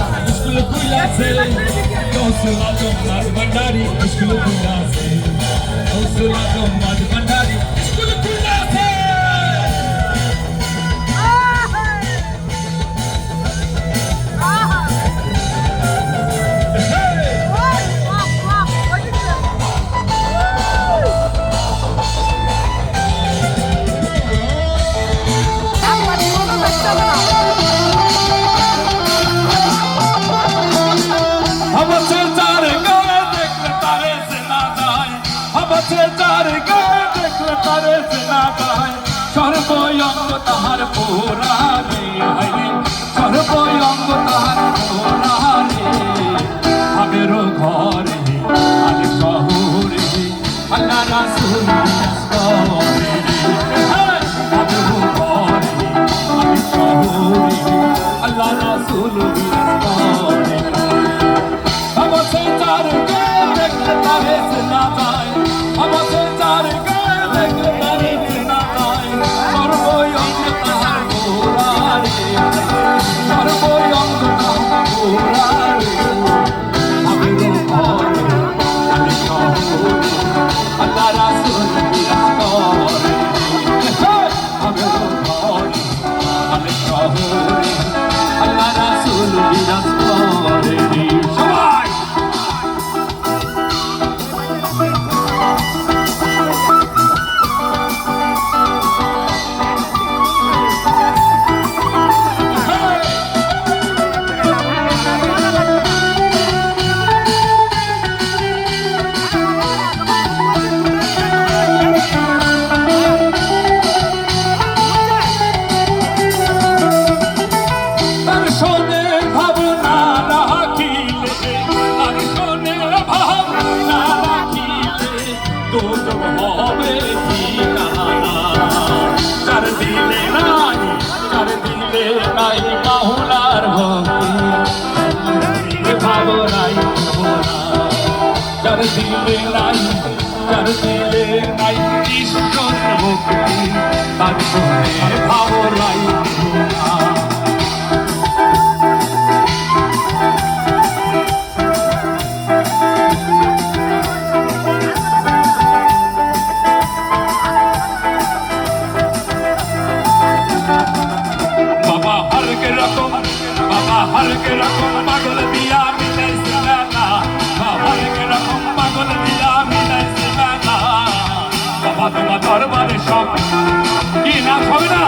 aşkılukuyla se Dostum adım az bandari aşkılukuyla se Dostum adım az bandari হবছে চার গায়ে দেখলে তারে সেনা তাহার পোরারে দিলে নাই চার দিলে নাই মাহুলার ভক্তি ভাবনা চার দিলে নাই রকম বাবা হর কে রকম পাগল দিয়া মিলাইছে বেলা বাবা হর কে রকম পাগল দিয়া মিলাইছে বেলা বাবা, তোমার দরবারে সব কি না হবে না?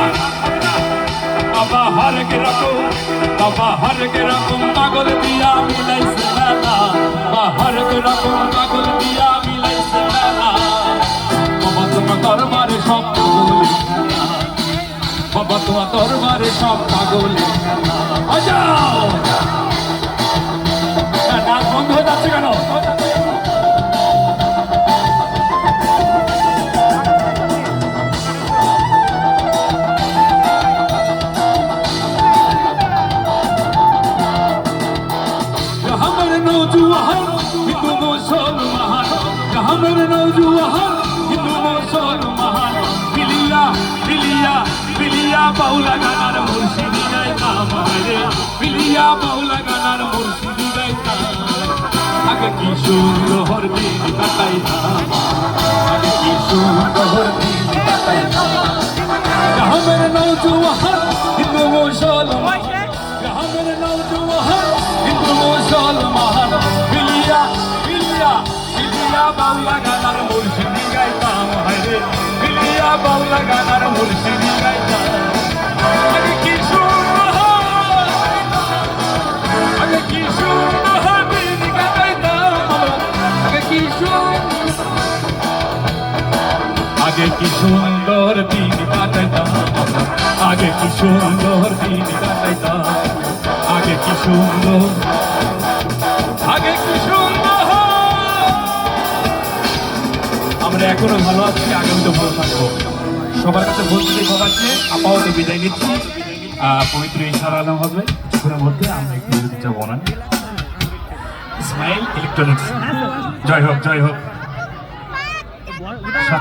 বাবা হর কে রকম বাবা হর কে রকম পাগল দিয়া মিলাইছে বতুয়া দরবারে সব পাগলে হ্যাঁ, নাচ বন্ধ হয়ে যাচ্ছে কেন? নৌজুয়ান হিন্দু মুসলমান। আমার নৌজুয়ান হিন্দু মুসলমান। বাউলা গানার মুর্শিদি গাইতা মারে মিলিয়া বাউলা গানার মুর্শিদি গাইতা আগে কি সুন্দর দিন কাটাইতা আগে কি সুন্দর দিন কাটাইতা আমার নৌজওয়ান হিন্দু মুসলমান আমার নৌজওয়ান বাউলা গানার মুর্শিদি গাইতা মারে মিলিয়া বাউলা গানার মুর্শিদি আগে কি সুন্দর দিন কাটাইতাম? আগে কি সুন্দর দিন আগে কি সুন্দর আগে কি সুন্দর আমরা এখনও ভালো আছি, আগামীতে ভালো থাকব। সবার কাছে বলতে সবাইকে আপাতত বিদায় নিচ্ছি। পবিত্র ইশারা আলম হবে। কিছুক্ষণের মধ্যে আমরা একটু বিরতিটা বনান ইসমাইল ইলেকট্রনিক্স। জয় হোক জয় হোক।